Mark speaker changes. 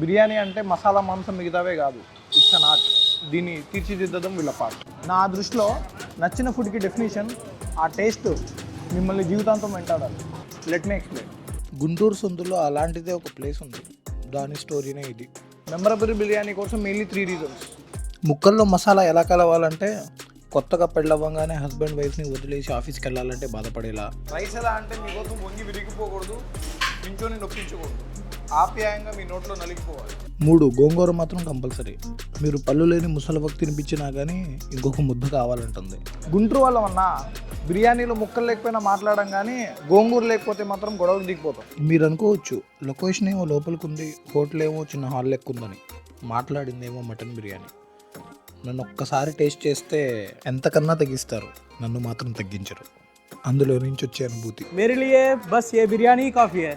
Speaker 1: బిర్యానీ అంటే మసాలా మాంసం మిగతావే కాదు. ఇట్స్ అన్ ఆర్ట్ దీన్ని తీర్చిదిద్దడం వీళ్ళ పార్ట్ నా దృష్టిలో నచ్చిన ఫుడ్కి డెఫినేషన్ ఆ టేస్ట్ మిమ్మల్ని జీవితాంతం వెంటాడాలి. లెట్ మీ ఎక్స్ప్లెయిన్
Speaker 2: గుంటూరు సొంతలో అలాంటిదే ఒక ప్లేస్ ఉంది. దాని స్టోరీనే ఇది.
Speaker 1: మెమరబుల్ బిర్యానీ కోసం మెయిన్లీ త్రీ రీజన్స్
Speaker 2: ముక్కల్లో మసాలా ఎలా కలవాలంటే కొత్తగా పెళ్ళవ్వగానే హస్బెండ్ వైఫ్ని వదిలేసి ఆఫీస్కి వెళ్ళాలంటే బాధపడేలా.
Speaker 1: రైస్ ఎలా అంటే మీకోసం వంగి విరిగిపోకూడదు ఇంట్లోని నొప్పించకూడదు. ఆప్యాయంగా మీ నోట్లో నలిగిపోవాలి
Speaker 2: మూడు గోంగూర మాత్రం కంపల్సరీ మీరు పళ్ళు లేని ముసలివకు తినిపించినా కానీ ఇంకొక ముద్ద కావాలంటుంది
Speaker 1: గుంటూరు వాళ్ళమన్నా బిర్యానీలో ముక్కలు లేకపోయినా మాట్లాడడం కానీ గోంగూర లేకపోతే మాత్రం గొడవకు దిగిపోతాం
Speaker 2: మీరు అనుకోవచ్చు లొకేషన్ ఏమో లోపలికి ఉంది హోటల్ ఏమో చిన్న హాల్ లెక్క ఉందని మాట్లాడిందేమో మటన్ బిర్యానీ నన్ను ఒక్కసారి టేస్ట్ చేస్తే ఎంతకన్నా తగ్గిస్తారు నన్ను మాత్రం తగ్గించరు అందులో నుంచి వచ్చే అనుభూతి
Speaker 3: मेरे लिए बस ये बिरयानी ही काफ़ी है